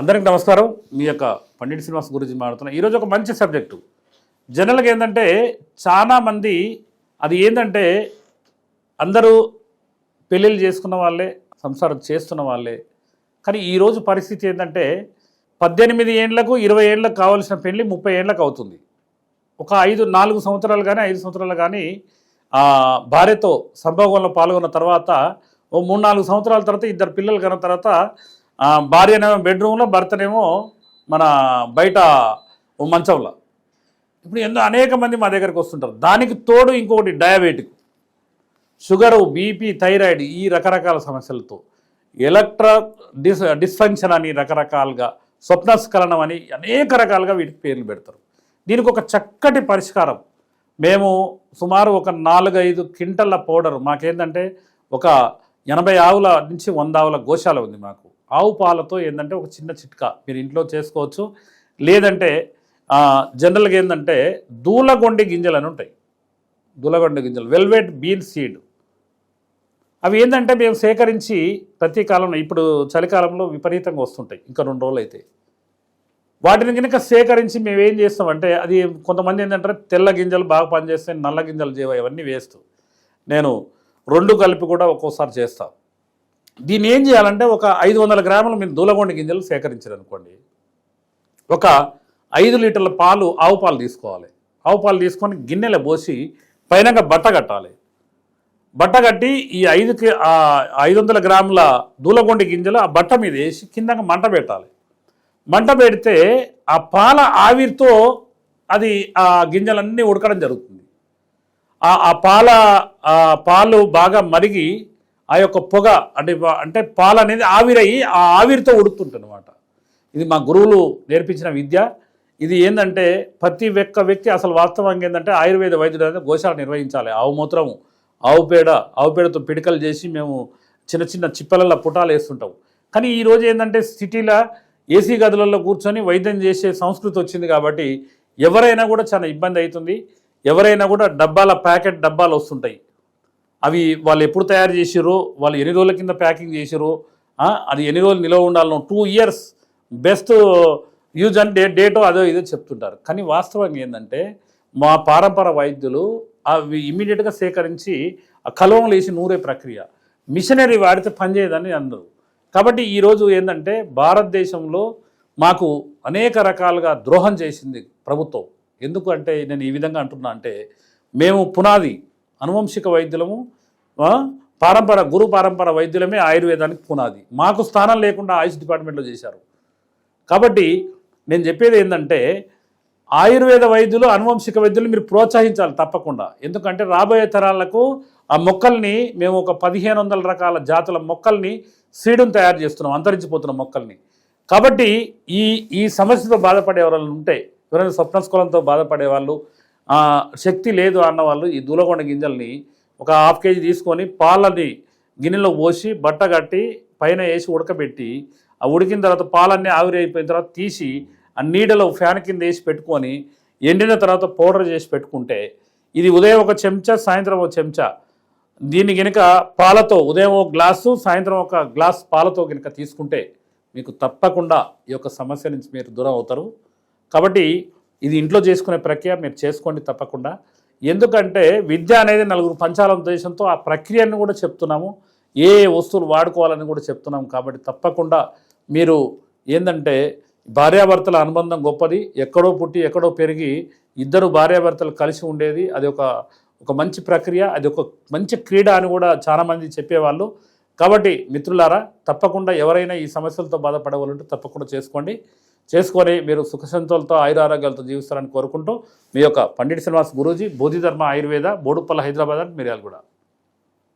అందరికి నమస్కారం. మీ యొక్క పండిట్ శ్రీనివాస్ గురించి మాట్లాడుతున్నా ఈరోజు ఒక మంచి సబ్జెక్టు జనరల్గా ఏంటంటే చాలామంది అది ఏంటంటే అందరూ పెళ్ళిళ్ళు చేసుకున్న వాళ్ళే సంసారం చేస్తున్న వాళ్ళే. కానీ ఈరోజు పరిస్థితి ఏంటంటే పద్దెనిమిది ఏండ్లకు ఇరవై ఏళ్ళకు కావాల్సిన పెళ్ళి ముప్పై ఏళ్ళకు అవుతుంది. ఒక ఐదు నాలుగు సంవత్సరాలు కానీ ఐదు సంవత్సరాలు కానీ భార్యతో సంభోగంలో పాల్గొన్న తర్వాత ఓ మూడు నాలుగు సంవత్సరాల తర్వాత ఇద్దరు పిల్లలు కన్న తర్వాత భార్యనేమో బెడ్రూమ్లో భర్తనేమో మన బయట మంచంలో. ఇప్పుడు ఎన్నో అనేక మంది మా దగ్గరికి వస్తుంటారు. దానికి తోడు ఇంకొకటి డయాబెటిక్. షుగరు బీపీ థైరాయిడ్ ఈ రకరకాల సమస్యలతో. ఎలక్ట్రా డిస్ డిస్ఫంక్షన్ అని రకరకాలుగా స్వప్నస్ఖలనం అని అనేక రకాలుగా వీటికి పేర్లు పెడతారు. దీనికి ఒక చక్కటి పరిష్కారం. మేము సుమారు ఒక నాలుగైదు క్వింటల్ల పౌడర్ మాకేంటంటే ఒక ఎనభై ఆవుల నుంచి వంద ఆవుల గోశాల ఉంది మాకు. ఆవు పాలతో ఏంటంటే ఒక చిన్న చిట్కా మీరు ఇంట్లో చేసుకోవచ్చు. లేదంటే జనరల్గా ఏంటంటే దూలగొండి గింజలు అని ఉంటాయి. దూలగొండి గింజలు వెల్వెట్ బీన్ సీడ్. అవి ఏంటంటే మేము సేకరించి ప్రతి కాలంలో ఇప్పుడు చలికాలంలో విపరీతంగా వస్తుంటాయి ఇంకా రెండు రోజులు అయితే వాటిని కనుక సేకరించి మేము ఏం చేస్తామంటే అది కొంతమంది ఏంటంటే తెల్ల గింజలు బాగా పనిచేస్తాయి నల్ల గింజలు చేవ ఇవన్నీ వేస్ట్. నేను రెండు కలిపి కూడా ఒక్కోసారి చేస్తాను దీన్ని ఏం చేయాలంటే ఒక ఐదు వందల గ్రాములు మీరు దూలగొండ గింజలు సేకరించారు అనుకోండి ఒక ఐదు లీటర్ల పాలు ఆవు పాలు తీసుకోవాలి. ఆవు పాలు తీసుకొని గిన్నెలో పోసి పైన బట్ట కట్టాలి. బట్ట కట్టి ఈ ఐదుకి ఆ ఐదు వందల గ్రాముల దూలగొండి గింజలు ఆ బట్ట మీద వేసి కింద మంట పెట్టాలి. మంట పెడితే ఆ పాల ఆవిరితో అది ఆ గింజలన్నీ ఉడకడం జరుగుతుంది. ఆ పాల పాలు బాగా మరిగి ఆ యొక్క పొగ అంటే అంటే పాలు అనేది ఆవిరయ్యి ఆ ఆవిరితో ఉడుకుతుంటుంది ఇది మా గురువులు నేర్పించిన విద్య. ఇది ఏంటంటే ప్రతి ఒక్క వ్యక్తి అసలు వాస్తవంగా ఏంటంటే ఆయుర్వేద వైద్యుడు అనేది గోశాల నిర్వహించాలి. ఆవు మూత్రము ఆవు పేడ ఆవు పేడతో పిడికలు చేసి మేము చిన్న చిన్న చిప్పలలో పుటాలు వేస్తుంటాం. కానీ ఈరోజు ఏంటంటే సిటీలో ఏసీ గదులలో కూర్చొని వైద్యం చేసే సంస్కృతి వచ్చింది కాబట్టి ఎవరైనా కూడా చాలా ఇబ్బంది అవుతుంది. ఎవరైనా కూడా డబ్బాల ప్యాకెట్ డబ్బాలు వస్తుంటాయి. అవి వాళ్ళు ఎప్పుడు తయారు చేసిరో వాళ్ళు ఎన్ని రోజుల కింద ప్యాకింగ్ చేసిరో అది ఎన్ని రోజులు నిలవ ఉండాలనో two years best use and day డేటో అదో ఇదో చెప్తుంటారు. కానీ వాస్తవంగా ఏంటంటే మా పారంపర వైద్యులు అవి ఇమీడియట్గా సేకరించి ఆ కలవంలో వేసి నూరే ప్రక్రియ. మిషనరీ వాడితే పనిచేయదని అందరు. కాబట్టి ఈరోజు ఏంటంటే భారతదేశంలో మాకు అనేక రకాలుగా ద్రోహం చేసింది ప్రభుత్వం. ఎందుకు అంటే నేను ఈ విధంగా అంటున్నా అంటే మేము పునాది అనువంశిక వైద్యులము పారంపర గురు పారంపర వైద్యులమే ఆయుర్వేదానికి పునాది. మాకు స్థానం లేకుండా ఆయుష్ డిపార్ట్మెంట్లో చేశారు. కాబట్టి నేను చెప్పేది ఏంటంటే ఆయుర్వేద వైద్యులు అనువంశిక వైద్యులు మీరు ప్రోత్సహించాలి తప్పకుండా. ఎందుకంటే రాబోయే తరాలకు ఆ మొక్కల్ని మేము ఒక పదిహేను వందల రకాల జాతుల మొక్కల్ని సీడును తయారు చేస్తున్నాం అంతరించిపోతున్న మొక్కల్ని. కాబట్టి ఈ ఈ సమస్యతో బాధపడే వాళ్ళు ఉంటే ఎవరైనా స్వప్నస్కలంతో బాధపడే వాళ్ళు శక్తి లేదు అన్న వాళ్ళు ఈ దూలగొండ గింజల్ని ఒక హాఫ్ కేజీ తీసుకొని పాలని గిన్నెలో పోసి బట్ట కట్టి పైన వేసి ఉడకబెట్టి ఆ ఉడికిన తర్వాత పాలన్నీ ఆవిరి అయిపోయిన తర్వాత తీసి ఆ నీడలో ఫ్యాన్ కింద వేసి పెట్టుకొని ఎండిన తర్వాత పౌడర్ చేసి పెట్టుకుంటే ఇది ఉదయం ఒక చెంచా సాయంత్రం ఒక చెంచా. దీన్ని గనుక పాలతో ఉదయం ఒక గ్లాసు సాయంత్రం ఒక గ్లాస్ పాలతో గనుక తీసుకుంటే మీకు తప్పకుండా ఈ యొక్క సమస్య నుంచి మీరు దూరం అవుతారు. కాబట్టి ఇది ఇంట్లో చేసుకునే ప్రక్రియ మీరు చేసుకోండి తప్పకుండా. ఎందుకంటే విద్య అనేది నలుగురు పంచాల ఉద్దేశంతో ఆ ప్రక్రియను కూడా చెప్తున్నాము. ఏ ఏ వస్తువులు వాడుకోవాలని కూడా చెప్తున్నాం కాబట్టి తప్పకుండా మీరు ఏంటంటే భార్యాభర్తల అనుబంధం గొప్పది. ఎక్కడో పుట్టి ఎక్కడో పెరిగి ఇద్దరు భార్యాభర్తలు కలిసి ఉండేది. అది ఒక ఒక మంచి ప్రక్రియ అది ఒక మంచి క్రీడ అని కూడా చాలామంది చెప్పేవాళ్ళు. కాబట్టి మిత్రులారా తప్పకుండా ఎవరైనా ఈ సమస్యలతో బాధపడవాలంటే తప్పకుండా చేసుకోండి. చేసుకొని మీరు సుఖసంతులతో ఆయురారోగ్యాలతో జీవిస్తారని కోరుకుంటూ మీ యొక్క పండిట్ శ్రీనివాస్ గురూజీ బోధిధర్మ ఆయుర్వేద బోడుపల్ల హైదరాబాద్ అని మిర్యాలగూడ.